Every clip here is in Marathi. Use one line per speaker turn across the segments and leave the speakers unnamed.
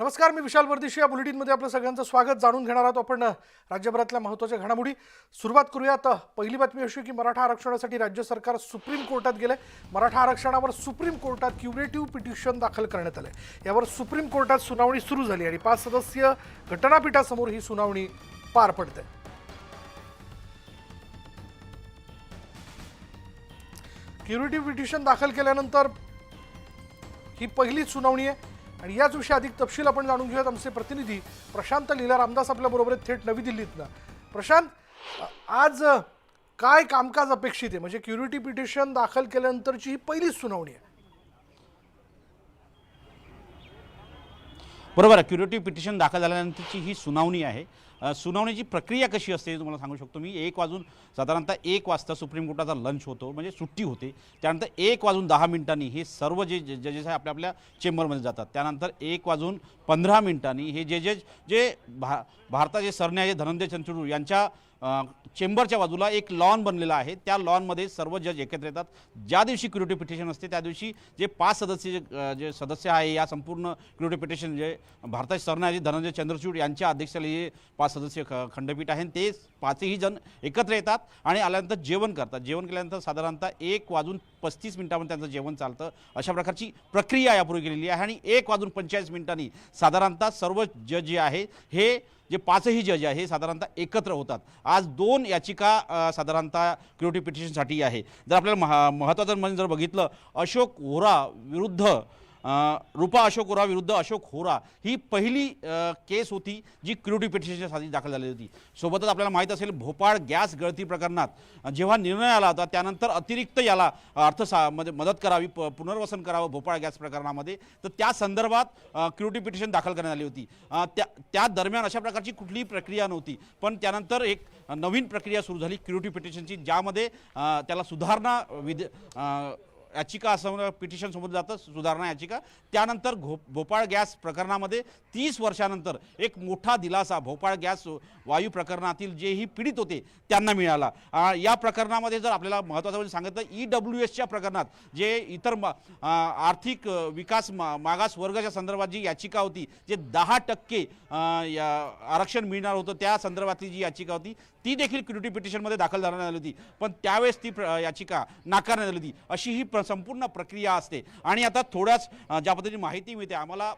नमस्कार मी विशाल वर्दिशी या बुलेटिनमध्ये आपलं सगळ्यांचं स्वागत जाणून घेणार आहोत आपण राज्यभरातल्या महत्त्वाच्या घडामोडी. सुरुवात करूयात पहिली बातमी अशी की मराठा आरक्षणासाठी राज्य सरकार सुप्रीम कोर्टात गेलं मराठा आरक्षणावर सुप्रीम कोर्टात क्युरेटिव्ह पिटिशन दाखल करण्यात आलं यावर सुप्रीम कोर्टात सुनावणी सुरू झाली आणि पाच सदस्यीय घटनापीठासमोर ही सुनावणी पार पडते. क्युरेटिव्ह पिटिशन दाखल केल्यानंतर ही पहिलीच सुनावणी आहे. आणि याच विषयी अधिक तपशील आपण जाणून घेऊयात. आमचे प्रतिनिधी प्रशांत लीला रामदास आपल्याबरोबर आहेत थेट नवी दिल्लीतनं. प्रशांत आज काय कामकाज अपेक्षित आहे? म्हणजे क्युरिटी पिटिशन दाखल केल्यानंतरची ही पहिलीच सुनावणी आहे.
बरोबर आहे. क्युरेटिव्ह पिटिशन दाखल झाल्यानंतरची ही सुनावणी आहे. सुनावणीची प्रक्रिया कशी असते हे तुम्हाला सांगू शकतो मी. एक वाजून साधारणतः एक वाजता सुप्रीम कोर्टाचा लंच होतो म्हणजे सुट्टी होते. त्यानंतर एक वाजून दहा मिनिटांनी हे सर्व जे जजेस आहे आपल्या आपल्या चेंबरमध्ये जातात. त्यानंतर एक वाजून पंधरा मिनिटांनी हे जे जे भा भारताचे सरन्याय धनंजय चंद्रचूड यांच्या चेंबरच्या बाजूला एक लॉन बनलेला आहे. त्या लॉनमध्ये सर्व जज एकत्र येतात. ज्या दिवशी क्युरिटी पिटिशन असते त्या दिवशी जे पाच सदस्य जे सदस्य आहे या संपूर्ण क्युरिटी पिटिशन जे भारताचे सरन्यायाधीश धनंजय चंद्रचूड यांच्या अध्यक्षतेखाली हे पाच सदस्य ख खंडपीठ आहे. ते पाचही जण एकत्र येतात आणि आल्यानंतर जेवण करतात. जेवण केल्यानंतर साधारणतः एक वाजून पस्तीस मिनिटामध्ये त्यांचं जेवण चालतं. अशा प्रकारची प्रक्रिया यापूर्वी केलेली आहे आणि एक वाजून पंचेचाळीस मिनिटांनी साधारणतः सर्व जज जे आहे हे जे पाचही जज आहे हे साधारणतः एकत्र होतात. आज दोन याचिका साधारणतः क्युरिटी पिटिशनसाठी आहे. जर आपल्याला महा महत्त्वाचं म्हणजे जर बघितलं अशोक व्होरा विरुद्ध रूपा अशोक होरा विरुद्ध अशोक होरा ही पहिली केस होती जी क्रिटी पिटिशनसाठी दाखल झालेली होती. सोबतच आपल्याला माहीत असेल भोपाळ गॅस गळती प्रकरणात जेव्हा निर्णय आला होता त्यानंतर अतिरिक्त याला अर्थ सा मध्ये मदत करावी प पुनर्वसन करावं भोपाळ गॅस प्रकरणामध्ये. तर त्या संदर्भात क्रिटी पिटिशन दाखल करण्यात आली होती. त्या त्या दरम्यान अशा प्रकारची कुठलीही प्रक्रिया नव्हती. पण त्यानंतर एक नवीन प्रक्रिया सुरू झाली क्रिटी पिटिशनची ज्यामध्ये त्याला सुधारणा विधे याचिका असं पिटिशन समोर जातं सुधारणा याचिका. त्यानंतर घो भोपाळ गॅस प्रकरणामध्ये तीस वर्षानंतर एक मोठा दिलासा भोपाळ गॅस वायू प्रकरणातील जेही पीडित होते त्यांना मिळाला. या प्रकरणामध्ये जर आपल्याला महत्त्वाचं म्हणजे सांगितलं ई डब्ल्यू एसच्या प्रकरणात जे इतर आर्थिक विकास मा मागास वर्गाच्या संदर्भात जी याचिका होती जे दहा टक्के या आरक्षण मिळणार होतं त्या संदर्भातली जी याचिका होती ती देखील क्युरिटी पिटिशनमध्ये दाखल करण्यात आली होती. पण त्यावेळेस ती प्र- याचिका नाकारण्यात आली होती. अशी ही प्र संपूर्ण प्रक्रिया असते. आणि आता थोड्याच ज्या पद्धतीने माहिती मिळते आम्हाला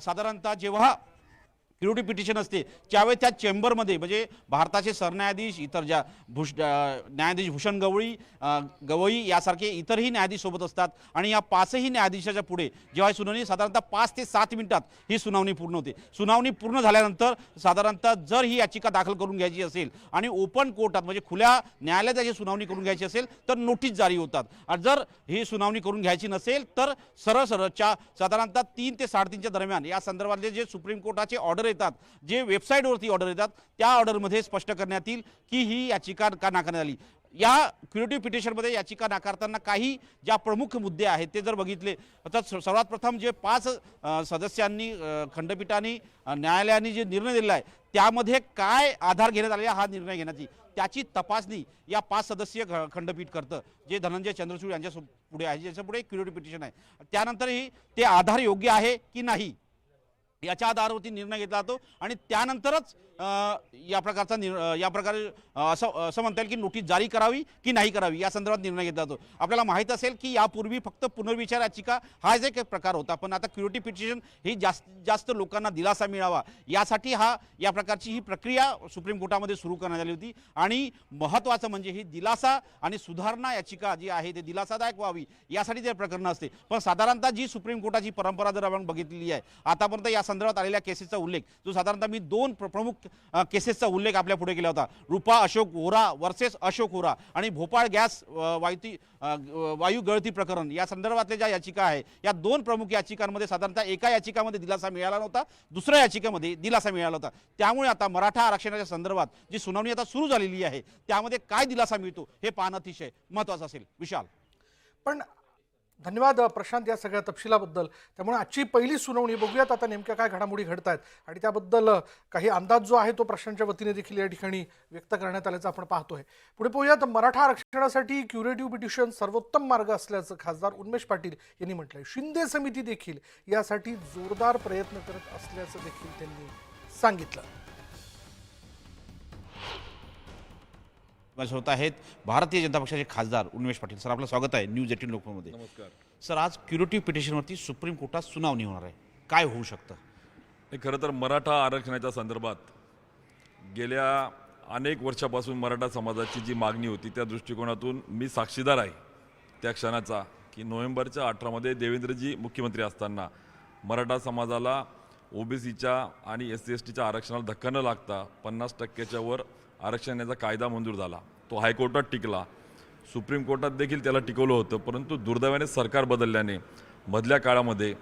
साधारणतः जेव्हा क्युरिटी पिटिशन असते. त्यावेळी त्या चेंबरमध्ये म्हणजे भारताचे सरन्यायाधीश इतर ज्या भूष न्यायाधीश भूषण गवळी गवई यासारखे इतरही न्यायाधीश सोबत असतात आणि या पाचही न्यायाधीशाच्या पुढे जेव्हा ही सुनावणी साधारणतः पाच ते सात मिनिटात ही सुनावणी पूर्ण होते. सुनावणी पूर्ण झाल्यानंतर साधारणतः जर ही याचिका दाखल करून घ्यायची असेल आणि ओपन कोर्टात म्हणजे खुल्या न्यायालयात त्याची सुनावणी करून घ्यायची असेल तर नोटीस जारी होतात. आणि जर ही सुनावणी करून घ्यायची नसेल तर सरळ सरळच्या साधारणतः तीन ते साडेतीनच्या दरम्यान या संदर्भातले जे सुप्रीम कोर्टाचे ऑर्डर येतात. जे वेबसाईटवरती ऑर्डर येतात त्या ऑर्डरमध्ये स्पष्ट करण्यात येईल की ही याचिका का नाकारण्यात आली. या क्युरेटिव्ह पिटिशनमध्ये याचिका नाकारताना काही ज्या प्रमुख मुद्दे आहेत ते जर बघितले तर सर्वात प्रथम जे पाच सदस्यांनी खंडपीठाने न्यायालयाने जे निर्णय दिलेला आहे त्यामध्ये काय आधार घेण्यात आले हा निर्णय घेण्याची त्याची तपासणी या पाच सदस्यीय खंडपीठ करतं. जे धनंजय चंद्रचूड यांच्या पुढे आहे ज्याच्या पुढे क्युरिटिव्ह पिटिशन आहे. त्यानंतरही ते आधार योग्य आहे की नाही? याच्या आधारावरती निर्णय घेतला जातो आणि त्यानंतरच या प्रकारचा निर या प्रकारे असं असं म्हणता येईल की नोटीस जारी करावी की नाही करावी या संदर्भात निर्णय घेतला जातो. आपल्याला माहीत असेल की यापूर्वी फक्त पुनर्विचार याचिका हाच एक प्रकार होता पण आता क्युरिटी पिटिशन ही जास्त जास्त लोकांना दिलासा मिळावा यासाठी हा या प्रकारची ही प्रक्रिया सुप्रीम कोर्टामध्ये सुरू करण्यात आली होती. आणि महत्त्वाचं म्हणजे ही दिलासा आणि सुधारणा याचिका जी आहे ते दिलासादायक व्हावी यासाठी ते प्रकरण असते. पण साधारणतः जी सुप्रीम कोर्टाची परंपरा जर आपण बघितलेली आहे आतापर्यंत या संदर्भात आलेल्या केसेसचा उल्लेख जो साधारणतः मी दोन प्र- प्रमुख केसेसचा उल्लेख आपल्या पुढे केला होता. रुपा अशोक होरा वर्सेस अशोक होरा आणि भोपाळ गॅस वायुती वायू गळती प्रकरण या संदर्भातल्या ज्या याचिका आहे या दोन प्रमुख याचिकांमध्ये साधारणतः एका याचिकामध्ये दिलासा मिळाला नव्हता दुसऱ्या याचिकेमध्ये दिलासा मिळाला होता. त्यामुळे आता मराठा आरक्षणाच्या संदर्भात जी सुनावणी आता सुरू झालेली आहे त्यामध्ये काय दिलासा मिळतो हे पाहणं अतिशय महत्त्वाचं असेल. विशाल.
पण धन्यवाद प्रशांत या सगळ्या तपशिलाबद्दल. त्यामुळे आजची पहिली सुनावणी बघूयात आता नेमक्या काय घडामोडी घडत आहेत आणि त्याबद्दल काही अंदाज जो आहे तो प्रशांतच्या वतीने देखील या ठिकाणी व्यक्त करण्यात आल्याचं आपण पाहतोय. पुढे पाहूयात मराठा आरक्षणासाठी क्युरेटिव्ह पिटिशन सर्वोत्तम मार्ग असल्याचं खासदार उन्मेश पाटील यांनी म्हटलंय. शिंदे समिती देखील यासाठी जोरदार प्रयत्न करत असल्याचं देखील त्यांनी सांगितलं.
माझ्यासोबत आहेत भारतीय जनता पक्षाचे खासदार उन्मेष पाटील. सर आपलं स्वागत आहे न्यूज एटीन लोकमध्ये
नमस्कार.
सर आज क्युरेटिव्ह पिटिशनवरती सुप्रीम कोर्टात सुनावणी होणार आहे. काय होऊ शकतं?
हे खरं तर मराठा आरक्षणाच्या संदर्भात गेल्या अनेक वर्षापासून मराठा समाजाची जी मागणी होती त्या दृष्टिकोनातून मी साक्षीदार आहे. त्या क्षणाचा की नोव्हेंबरच्या अठरामध्ये देवेंद्रजी मुख्यमंत्री असताना मराठा समाजाला ओबीसीच्या आणि एस सी एस टीच्या आरक्षणाला धक्का न लागता पन्नास टक्क्याच्या वर आरक्षण याचा कायदा मंजूर झाला. तो हायकोर्टात टिकला. सुप्रीम कोर्टात देखील त्याला टिकवलं होतं परंतु दुर्दैवाने सरकार बदलल्याने मधल्या काळामध्ये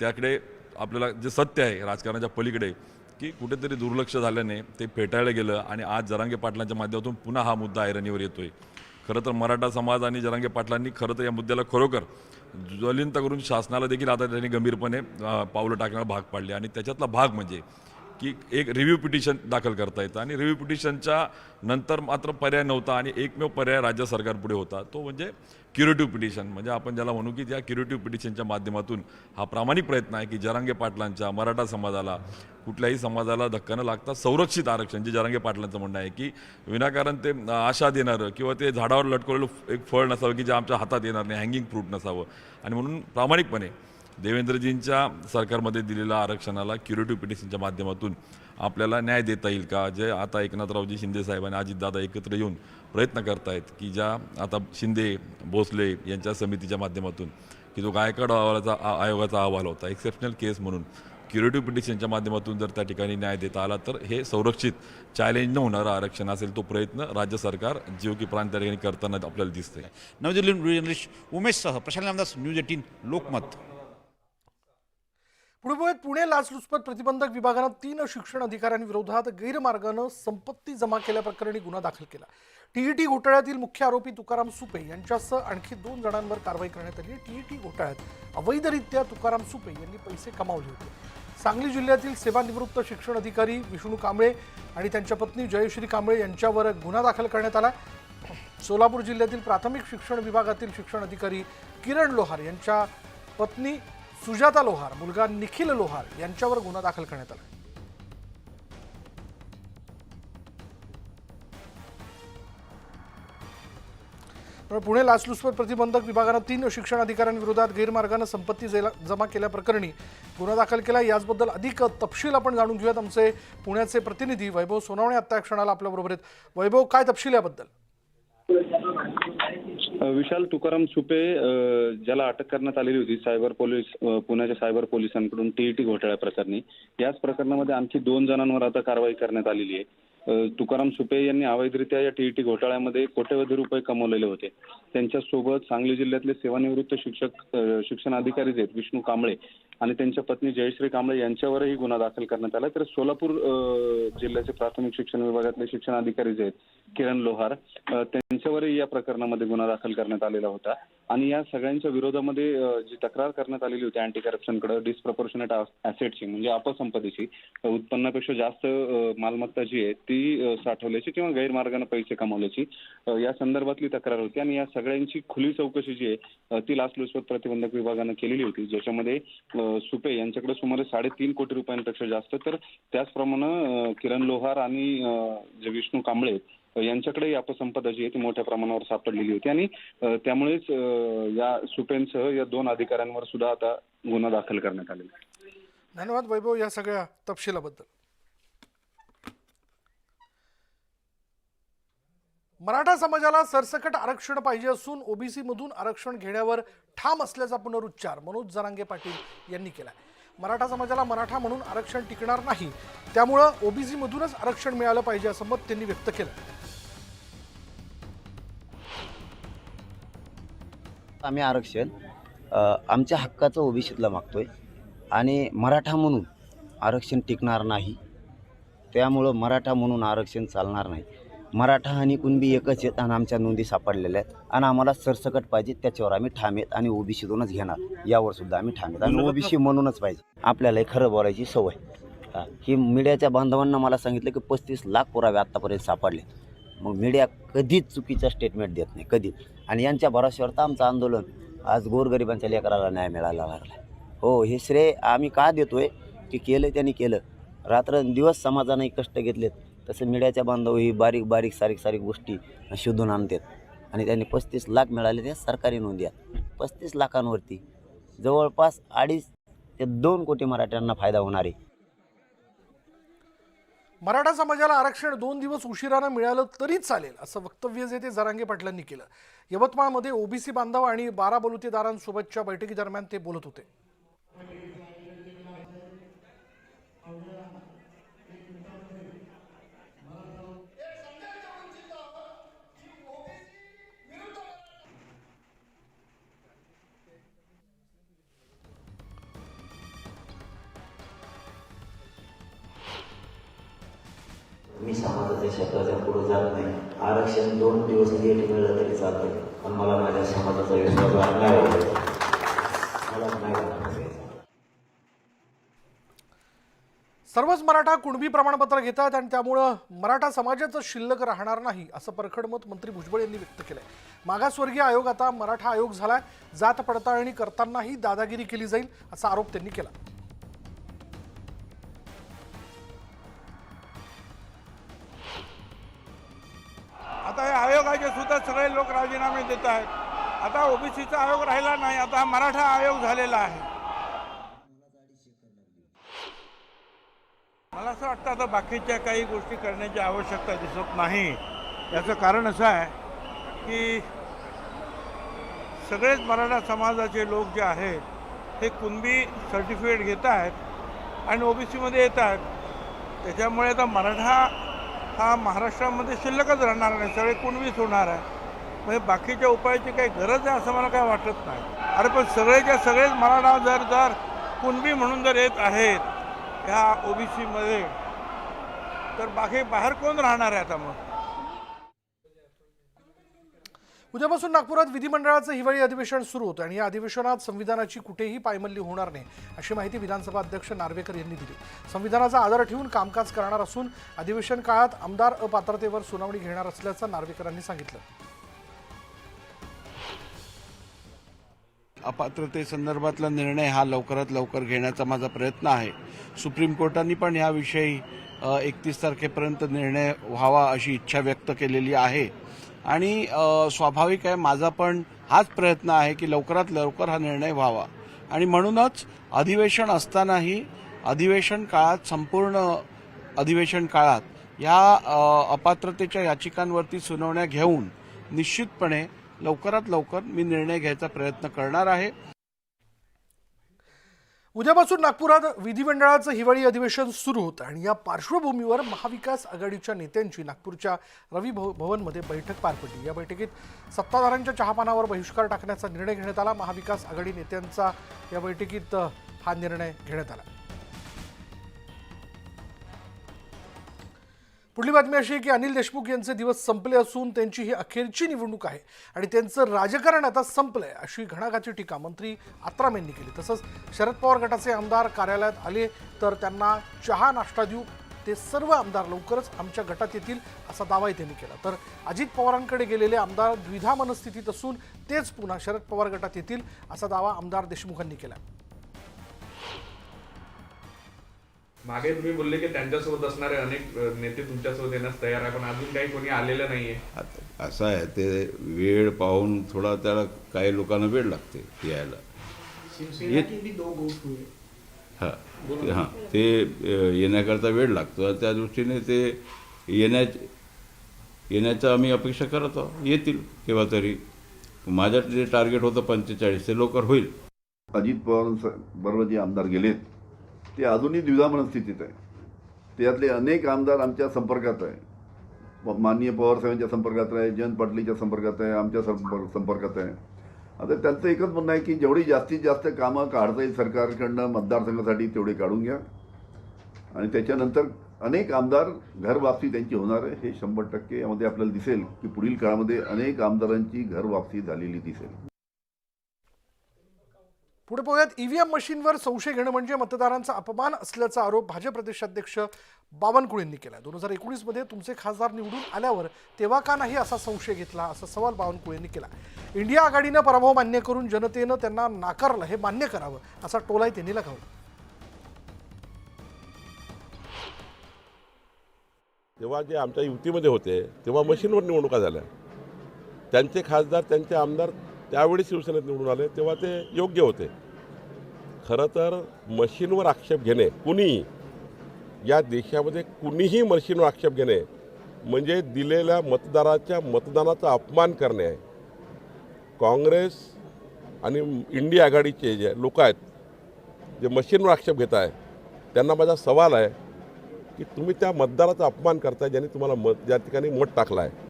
त्याकडे आपल्याला जे सत्य आहे राजकारणाच्या पलीकडे की कुठेतरी दुर्लक्ष झाल्याने ते फेटाळलं गेलं आणि आज जरांगे पाटलांच्या माध्यमातून पुन्हा हा मुद्दा ऐरणीवर येतोय. खरं तर मराठा समाज आणि जरांगे पाटलांनी खरं तर या मुद्द्याला खरोखर ज्वलिंत करून शासनाला देखील आता त्यांनी गंभीरपणे पावलं टाकण्याला भाग पाडले आणि त्याच्यातला भाग म्हणजे की एक रिव्ह्यू पिटिशन दाखल करता येतं. आणि रिव्ह्यू पिटिशनच्या नंतर मात्र पर्याय नव्हता आणि एकमेव पर्याय राज्य सरकारपुढे होता. तो म्हणजे क्युरेटिव्ह पिटिशन म्हणजे आपण ज्याला म्हणू की त्या क्युरेटिव्ह पिटिशनच्या माध्यमातून हा प्रामाणिक प्रयत्न आहे की जरांगे पाटलांच्या मराठा समाजाला कुठल्याही समाजाला धक्का न लागता संरक्षित आरक्षण जे जरांगे पाटलांचं म्हणणं आहे की विनाकारण ते आशा देणारं किंवा ते झाडावर लटकवलेलं एक फळ नसावं की जे आमच्या हातात येणार नाही हँगिंग फ्रूट नसावं. आणि म्हणून प्रामाणिकपणे देवेंद्रजींच्या सरकारमध्ये दिलेल्या आरक्षणाला क्युरेटिव्ह पिटिशनच्या माध्यमातून आपल्याला न्याय देता येईल का? जे आता एकनाथरावजी शिंदे साहेब आणि अजितदादा एकत्र येऊन प्रयत्न करतायत की ज्या आता शिंदे भोसले यांच्या समितीच्या माध्यमातून की जो गायकवाड अहवालाचा आयोगाचा अहवाल होता. एक्सेप्शनल केस म्हणून क्युरेटिव्ह पिटिशनच्या माध्यमातून जर त्या ठिकाणी न्याय देता आला तर हे संरक्षित चॅलेंज न होणारं आरक्षण असेल तो प्रयत्न राज्य सरकार जीव की प्रांत त्या ठिकाणी करताना आपल्याला दिसतंय.
नवी उमेश सह प्रशांत नामदास न्यूज एटीन लोकमत.
पुढे पुणे लाचलुचपत प्रतिबंधक विभागानं तीन शिक्षण अधिकाऱ्यांविरोधात गैरमार्गानं संपत्ती जमा केल्याप्रकरणी गुन्हा दाखल केला. टीईटी घोटाळ्यातील मुख्य आरोपी तुकाराम सुपे यांच्यासह आणखी दोन जणांवर कारवाई करण्यात आली. टीईटी घोटाळ्यात अवैधरित्या तुकाराम सुपे यांनी पैसे कमावले होते. सांगली जिल्ह्यातील सेवानिवृत्त शिक्षण अधिकारी विष्णू कांबळे आणि त्यांच्या पत्नी जयश्री कांबळे यांच्यावर गुन्हा दाखल करण्यात आला. सोलापूर जिल्ह्यातील प्राथमिक शिक्षण विभागातील शिक्षण अधिकारी किरण लोहार यांच्या पत्नी सुजाता लोहार मुलगा निखिल लोहार यांच्यावर गुन्हा दाखल करण्यात आला. पुणे लाचलुचपत प्रतिबंधक विभागानं तीन शिक्षण अधिकाऱ्यांविरोधात गैरमार्गानं संपत्ती जेला- जमा केल्याप्रकरणी गुन्हा दाखल केला. याचबद्दल अधिक तपशील आपण जाणून घेऊयात. आमचे पुण्याचे प्रतिनिधी वैभव सोनवणे आत्ता या क्षणाला आपल्याबरोबर आहेत. वैभव काय तपशील याबद्दल?
विशाल तुकाराम सुपे ज्याला अटक करण्यात आलेली होती सायबर पोलीस पुण्याच्या सायबर पोलिसांकडून टीईटी घोटाळ्या प्रकरणी. याच प्रकरणामध्ये आणखी दोन जणांवर आता कारवाई करण्यात आलेली आहे. तुकाराम सुपे यांनी अवैधरित्या या टीईटी घोटाळ्यामध्ये कोट्यवधी रुपये कमवलेले होते. त्यांच्यासोबत सांगली जिल्ह्यातले सेवानिवृत्त शिक्षक शिक्षण अधिकारी आहेत विष्णू कांबळे आणि त्यांच्या पत्नी जयश्री कांबळे यांच्यावरही गुन्हा दाखल करण्यात आला. तर सोलापूर जिल्ह्याचे प्राथमिक शिक्षण विभागातले शिक्षण अधिकारी जे आहेत किरण लोहार त्यांच्यावर त्यांच्यावरही या प्रकरणामध्ये गुन्हा दाखल करण्यात आलेला होता. आणि या सगळ्यांच्या विरोधामध्ये जी तक्रार करण्यात आलेली होती अँटी करप्शनकडे डिस्प्रपोर्शनेट ऍसेटची म्हणजे अपसंपत्तीची उत्पन्नापेक्षा जास्त मालमत्ता जी आहे ती साठवल्याची किंवा गैरमार्गाने पैसे कमावल्याची या संदर्भातली तक्रार होती. आणि या सगळ्यांची खुली चौकशी जी आहे ती लाचलुचपत प्रतिबंधक विभागानं केलेली होती. ज्याच्यामध्ये सुपे यांच्याकडे सुमारे साडेतीन कोटी रुपयांपेक्षा जास्त तर त्याचप्रमाणे किरण लोहार आणि जे विष्णू कांबळे यांच्याकडेही यांच्याकडे ही अपसंपदा जी आहे ती मोठ्या प्रमाणावर सापडलेली होती. आणि त्यामुळेच या सुपेनसह या दोन अधिकाऱ्यांवर सुद्धा आता गुन्हा दाखल करण्यात आलेला आहे.
धन्यवाद वैभव या सगळ्या तपशिलाबद्दल. मराठा समाजाला सरसकट आरक्षण पाहिजे असून ओबीसी मधून आरक्षण घेण्यावर ठाम असल्याचा पुनरुच्चार मनोज जरांगे पाटील यांनी केला मराठा समाजाला मराठा म्हणून आरक्षण टिकणार नाही. त्यामुळं ओबीसीमधूनच आरक्षण मिळालं पाहिजे असं मत त्यांनी व्यक्त केलं.
आम्ही आरक्षण आमच्या हक्काचं ओबीसीतला मागतोय आणि मराठा म्हणून आरक्षण टिकणार नाही. त्यामुळं मराठा म्हणून आरक्षण चालणार नाही. मराठा आणि कुणबी एकच आहेत आणि आमच्या नोंदी सापडलेल्या आहेत. आणि आम्हाला सरसकट पाहिजे त्याच्यावर आम्ही ठाम आहेत आणि ओबीसीतूनच घेणार. यावर सुद्धा आम्ही ठाम आहेत. आणि ओबीसी म्हणूनच पाहिजे. आपल्याला खरं बोलायची सवय. हा, ही मीडियाच्या बांधवांना मला सांगितलं की पस्तीस लाख पुरावे आत्तापर्यंत सापडले. मग मीडिया कधीच चुकीचं स्टेटमेंट देत नाही कधीच आणि यांच्या भरोश्यावर तर आमचं आंदोलन आज गोरगरिबांच्या लेकराला न्याय मिळायला लागला हो हे श्रेय आम्ही का देतोय? की केलं त्यांनी केलं. रात्र दिवस समाजाने कष्ट घेतलेत. तसं मीडियाच्या बांधव ही बारीक बारीक सारीक सारीक गोष्टी शोधून आणतात. आणि त्यांनी पस्तीस लाख मिळाले त्या सरकारी नोंदी आहेत. पस्तीस लाखांवरती जवळपास अडीच ते दोन कोटी मराठ्यांना फायदा होणार आहे.
मराठा समाजाला आरक्षण दोन दिवस उशिरानं मिळालं तरी चालेल असं वक्तव्य जे ते जरांगे पाटलांनी केलं. यवतमाळमध्ये ओबीसी बांधव आणि बारा बलुतेदारांसोबतच्या बैठकीदरम्यान ते बोलत होते.
समाजाच्या शब्दाच्या पुढे जात नाही. आरक्षण दोन दिवस लेट मिळलं तरी चालतं पण मला माझ्या समाजाचा विश्वास नाही मला नाही
सर्वच मराठा कुणबी प्रमाणपत्र घेतात आणि त्यामुळं मराठा समाजाचं शिल्लक राहणार नाही असं परखड मत मंत्री भुजबळ यांनी व्यक्त केलं आहे मागासवर्गीय आयोग आता मराठा आयोग झालाय. जात पडताळणी करतानाही दादागिरी केली जाईल असा आरोप त्यांनी केला.
आता या आयोगाचे सुद्धा सगळे लोक राजीनामे देत आहेत. आता ओबीसीचा आयोग राहिला नाही आता हा मराठा आयोग झालेला आहे. मला असं वाटतं आता बाकीच्या काही गोष्टी करण्याची आवश्यकता दिसत नाही. याचं कारण असं आहे की सगळेच मराठा समाजाचे लोक जे आहेत हे कुणबी सर्टिफिकेट घेत आहेत आणि ओबीसीमध्ये येत आहेत. त्याच्यामुळे आता मराठा हा महाराष्ट्रामध्ये शिल्लकच राहणार नाही. सगळे कुणबीच होणार आहे. म्हणजे बाकीच्या उपायाची काही गरज आहे असं मला काही वाटत नाही. अरे पण सगळेच्या सगळेच मराठा जर जर कुणबी म्हणून जर येत आहेत ह्या ओबीसीमध्ये तर बाकी बाहेर कोण राहणार आहे आता मग?
उद्यापासून नागपुरात विधिमंडळाचं हिवाळी अधिवेशन सुरू होतं आणि या अधिवेशनात संविधानाची कुठेही पायमल्ली होणार नाही अशी माहिती विधानसभा अध्यक्ष नार्वेकर यांनी दिली. संविधानाचा आदर ठेवून कामकाज करणार असून अधिवेशन काळात आमदार अपात्रतेवर सुनावणी घेणार असल्याचं नार्वेकरांनी सांगितलं.
अपात्रतेसंदर्भातला निर्णय हा लवकरात लवकर घेण्याचा माझा प्रयत्न आहे. सुप्रीम कोर्टाने पण याविषयी एकतीस तारखेपर्यंत निर्णय व्हावा अशी इच्छा व्यक्त केलेली आहे. आणि स्वाभाविक आहे माझा पण हाच प्रयत्न आहे की लवकरात लवकर हा निर्णय व्हावा. आणि म्हणूनच अधिवेशन असतानाही अधिवेशन काळात संपूर्ण अधिवेशन काळात या अपात्रतेच्या याचिकांवरती सुनावण्या घेऊन निश्चितपणे लवकरात लवकर मी निर्णय घ्यायचा प्रयत्न करणार आहे.
उद्यापासून नागपुरात विधिमंडळाचं हिवाळी अधिवेशन सुरू होतं आणि या पार्श्वभूमीवर महाविकास आघाडीच्या नेत्यांची नागपूरच्या रवी भवनमध्ये बैठक पार पडली. या बैठकीत सत्ताधाऱ्यांच्या चहापानावर बहिष्कार टाकण्याचा निर्णय घेण्यात आला. महाविकास आघाडी नेत्यांचा या बैठकीत हा निर्णय घेण्यात आला. पुढली बातमी अशी आहे की अनिल देशमुख यांचे दिवस संपले असून त्यांची ही अखेरची निवडणूक आहे आणि त्यांचं राजकारण आता संपलंय अशी घणाघाची टीका मंत्री आत्राम यांनी केली. तसंच शरद पवार गटाचे आमदार कार्यालयात आले तर त्यांना चहा नाश्ता देऊ ते सर्व आमदार लवकरच आमच्या गटात येतील असा दावाही त्यांनी केला. तर अजित पवारांकडे गेलेले आमदार द्विधा मनस्थितीत असून तेच पुन्हा शरद पवार गटात येतील असा दावा आमदार देशमुखांनी केला.
मागे तुम्ही बोलले की त्यांच्यासोबत असणारे अनेक नेते तुमच्यासोबत येण्यास तयार आहे पण अजून काही कोणी आलेलं नाहीये.
आता असं आहे ते वेळ पाहून थोडा त्याला काही लोकांना वेळ लागते यायला. हा हां ते येण्याकरता वेळ लागतो. त्या दृष्टीने ते येण्या येण्याचं आम्ही अपेक्षा करत आहोत. येतील केव्हा तरी. माझं जे टार्गेट होतं पंचेचाळीस ते लवकर होईल.
अजित पवार बरोबर जे आमदार गेलेत ते अजूनही द्विधामन स्थितीत आहे. त्यातले अनेक आमदार आमच्या संपर्कात आहे. माननीय पवारसाहेबांच्या संपर्कात आहे जयंत पाटलीच्या संपर्कात आहे आमच्या संपर्क संपर्कात आहे. आता त्यांचं एकच म्हणणं आहे की जेवढी जास्तीत जास्त कामं काढता येईल सरकारकडनं मतदारसंघासाठी तेवढे काढून घ्या. आणि त्याच्यानंतर अनेक आमदार घरवापसी त्यांची होणार आहे. हे शंभर टक्के यामध्ये आपल्याला दिसेल की पुढील काळामध्ये अनेक आमदारांची घरवापसी झालेली दिसेल.
पुढे पाहूयात. ईव्हीएम मशीनवर संशय घेणं म्हणजे मतदारांचा अपमान असल्याचा आरोप भाजप प्रदेशाध्यक्ष बावनकुळेंनी केला दोन हजार एकोणीसमध्ये तुमचे खासदार निवडून आल्यावर तेव्हा का नाही असा संशय घेतला असा सवाल बावनकुळेंनी केला इंडिया आघाडीनं पराभव मान्य करून जनतेनं त्यांना नाकारलं हे मान्य करावं असा टोलाही त्यांनी लगावला
तेव्हा जे आमच्या युतीमध्ये होते तेव्हा मशीनवर निवडणुका झाल्या. त्यांचे खासदार त्यांचे आमदार त्यावेळी शिवसेनेत निवडून आले तेव्हा ते योग्य होते. खरं तर मशीनवर आक्षेप घेणे कुणीही या देशामध्ये कुणीही मशीनवर आक्षेप घेणे म्हणजे दिलेल्या मतदाराच्या मतदानाचा अपमान करणे. आहे काँग्रेस आणि इंडिया आघाडीचे जे लोक आहेत जे मशीनवर आक्षेप घेत आहे त्यांना माझा सवाल आहे की तुम्ही त्या मतदाराचा अपमान करताय ज्यांनी तुम्हाला मत ज्या ठिकाणी मत टाकला आहे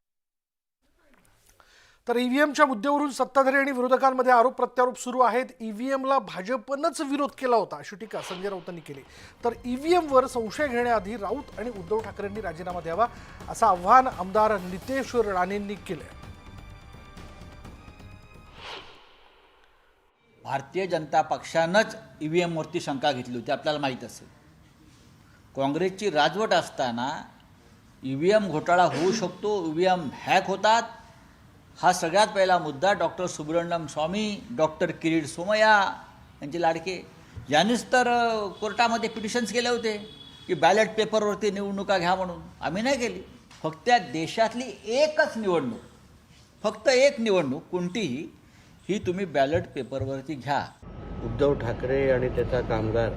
तर ईव्हीएमच्या मुद्द्यावरून सत्ताधारी आणि विरोधकांमध्ये आरोप प्रत्यारोप सुरू आहेत. ईव्हीएमला भाजपनंच विरोध केला होता अशी टीका संजय राऊतांनी केली. तर ईव्हीएमवर संशय घेण्याआधी राऊत आणि उद्धव ठाकरेंनी राजीनामा द्यावा असं आव्हान आमदार नितेश राणेंनी केलं
भारतीय जनता पक्षानंच ई व्ही एमवरती शंका घेतली होती आपल्याला माहीत असेल. काँग्रेसची राजवट असताना ई व्ही एम घोटाळा होऊ शकतो ई व्ही एम हॅक होतात हा सगळ्यात पहिला मुद्दा डॉक्टर सुब्रमण्यम स्वामी डॉक्टर किरीट सोमय्या यांचे लाडके. यांनीच तर कोर्टामध्ये पिटिशन्स केले होते की बॅलेट पेपरवरती निवडणुका घ्या म्हणून. आम्ही नाही केली. फक्त त्या देशातली एकच निवडणूक फक्त एक निवडणूक कोणतीही ही तुम्ही बॅलेट पेपरवरती घ्या.
उद्धव ठाकरे आणि त्याचा कामगार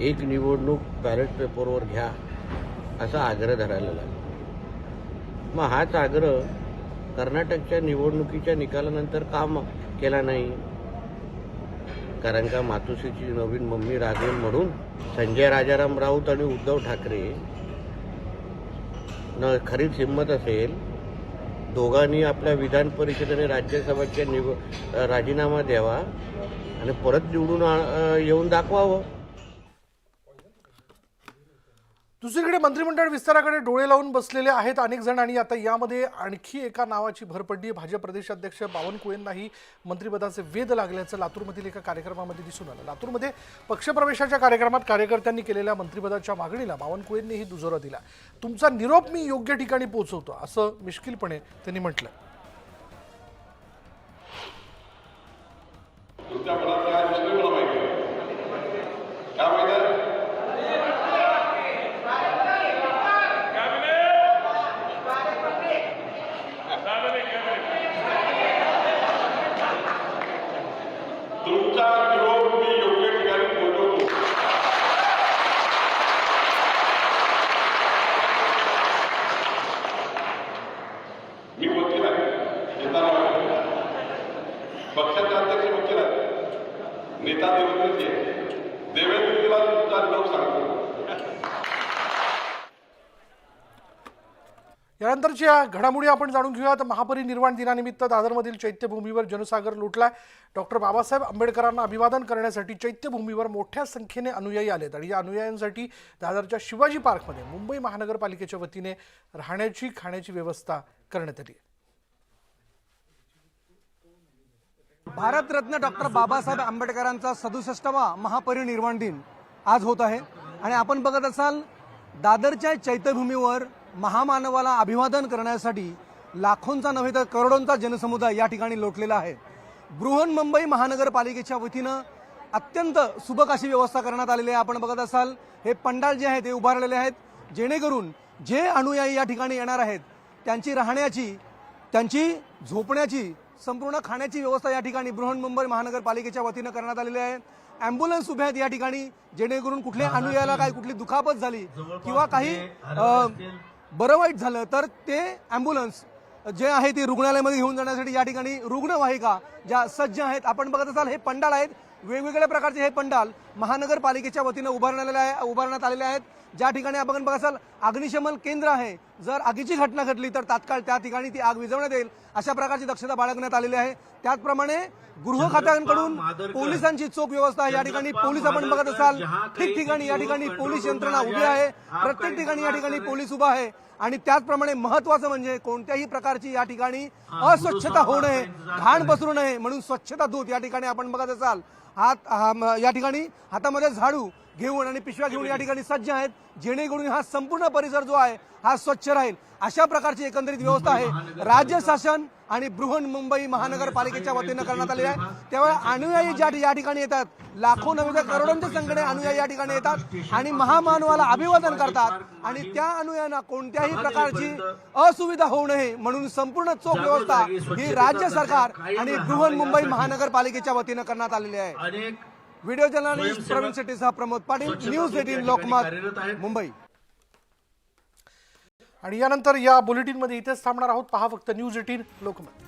एक निवडणूक बॅलेट पेपरवर घ्या असा आग्रह धरायला लागला. मग हाच आग्रह कर्नाटकच्या निवडणुकीच्या निकालानंतर का केला नाही. कारण का मातोश्रीची नवीन मम्मी रागेल म्हणून संजय राजाराम राऊत आणि उद्धव ठाकरे न खरीच हिंमत असेल दोघांनी आपल्या विधान परिषद आणि राज्यसभेच्या निव राजीनामा द्यावा आणि परत निवडून येऊन दाखवावं.
दुसरीकडे मंत्रिमंडळ विस्ताराकडे डोळे लावून बसलेले आहेत अनेक जण आणि आता यामध्ये आणखी एका नावाची भर पडली. भाजप प्रदेशाध्यक्ष बावनकुळेंनाही मंत्रिपदाचे वेध लागल्याचं लातूरमधील एका कार्यक्रमामध्ये दिसून आलं. लातूरमध्ये पक्षप्रवेशाच्या कार्यक्रमात कार्यकर्त्यांनी केलेल्या मंत्रिपदाच्या मागणीला बावनकुळेंनीही दुजोरा दिला. तुमचा निरोप मी योग्य ठिकाणी पोहोचवतो असं मिश्किलपणे त्यांनी म्हटलं
तुमचा निरोप मी योग्य ठिकाणी पोहोचवतो मी वकील आहे नेता नाही. पक्षाचे अध्यक्ष वकील आहेत नेता देवेंद्रजी देवेंद्रजीला तुमचा अनुभव सांगतो.
यानंतरच्या घडामोडी आपण जाणून घेऊयात. महापरिनिर्वाण दिनानिमित्त दादरमधील चैत्यभूमीवर जनसागर लुटलाय. डॉक्टर बाबासाहेब आंबेडकरांना अभिवादन करण्यासाठी चैत्यभूमीवर मोठ्या संख्येने अनुयायी आलेत आणि या अनुयायांसाठी दादरच्या शिवाजी पार्कमध्ये मुंबई महानगरपालिकेच्या वतीने राहण्याची खाण्याची व्यवस्था करण्यात आली आहे.
भारतरत्न डॉक्टर बाबासाहेब आंबेडकरांचा सदुसष्टवा महापरिनिर्वाण दिन आज होत आहे. आणि आपण बघत असाल दादरच्या चैत्यभूमीवर महामानवाला अभिवादन करण्यासाठी लाखोंचा नव्हे तर करोडोंचा जनसमुदाय या ठिकाणी लोटलेला आहे. बृहन्मुंबई महानगरपालिकेच्या वतीनं अत्यंत सुबक अशी व्यवस्था करण्यात आलेली आहे. आपण बघत असाल हे पंडाल जे आहेत ते उभारलेले आहेत. जेणेकरून जे अनुयायी या ठिकाणी येणार आहेत त्यांची राहण्याची त्यांची झोपण्याची संपूर्ण खाण्याची व्यवस्था या ठिकाणी बृहन्मुंबई महानगरपालिकेच्या वतीनं करण्यात आलेली आहे. अँब्युलन्स उभ्या आहेत या ठिकाणी जेणेकरून कुठल्या अनुयायाला काही कुठली दुखापत झाली किंवा काही बरं वाईट झालं तर ते अँब्युलन्स जे आहे ते रुग्णालयामध्ये घेऊन जाण्यासाठी या ठिकाणी रुग्णवाहिका ज्या सज्ज आहेत आपण बघत असाल हे पंडाल आहेत. वेगवेगळ्या प्रकारचे हे पंडाल महानगरपालिकेच्या वतीनं उभारण्यात आहे उभारण्यात आलेल्या आहेत. ज्या ठिकाणी आपण बघा असाल अग्निशमन केंद्र आहे. जर आगीची घटना घडली तर तात्काळ त्या ठिकाणी ती आग विझवण्यात येईल. अशा प्रकारची दक्षता बाळगण्यात आलेली आहे. त्याचप्रमाणे गृह खात्यांकडून पोलिसांची चोख व्यवस्था आहे या ठिकाणी पोलीस आपण बघत असाल. ठिकठिकाणी या ठिकाणी पोलीस यंत्रणा उभी आहे. प्रत्येक ठिकाणी या ठिकाणी पोलीस उभा आहे. आणि त्याचप्रमाणे महत्वाचं म्हणजे कोणत्याही प्रकारची या ठिकाणी अस्वच्छता होऊ नये घाण पसरू नये म्हणून स्वच्छता दूत या ठिकाणी आपण बघत असाल. हा- या ठिकाणी हातामध्ये झाडू घेऊन आणि पिशव्या घेऊन या ठिकाणी सज्ज आहेत. जेणेकरून हा संपूर्ण परिसर जो आहे हा स्वच्छ राहील. अशा प्रकारची एकंदरीत व्यवस्था आहे. राज्य शासन आणि बृहन मुंबई महानगरपालिकेच्या वतीनं करण्यात आलेली आहे. त्यामुळे अनुयायी ज्या या ठिकाणी येतात लाखो नव्हे तर करोडोंच्या संख्येने अनुयायी या ठिकाणी येतात आणि महामानवाला अभिवादन करतात आणि त्या अनुयायांना कोणत्याही प्रकारची असुविधा होऊ नये म्हणून संपूर्ण चोख व्यवस्था ही राज्य सरकार आणि बृहन मुंबई महानगरपालिकेच्या वतीनं करण्यात आलेली आहे. व्हिडिओ जर्नलिस्ट प्रवीण शेट्टीसह प्रमोद पाटील न्यूज एटीन लोकमत मुंबई.
आणि यानंतर या बुलेटिनमध्ये इथेच थांबणार आहोत. पहा फक्त न्यूज एटीन लोकमत.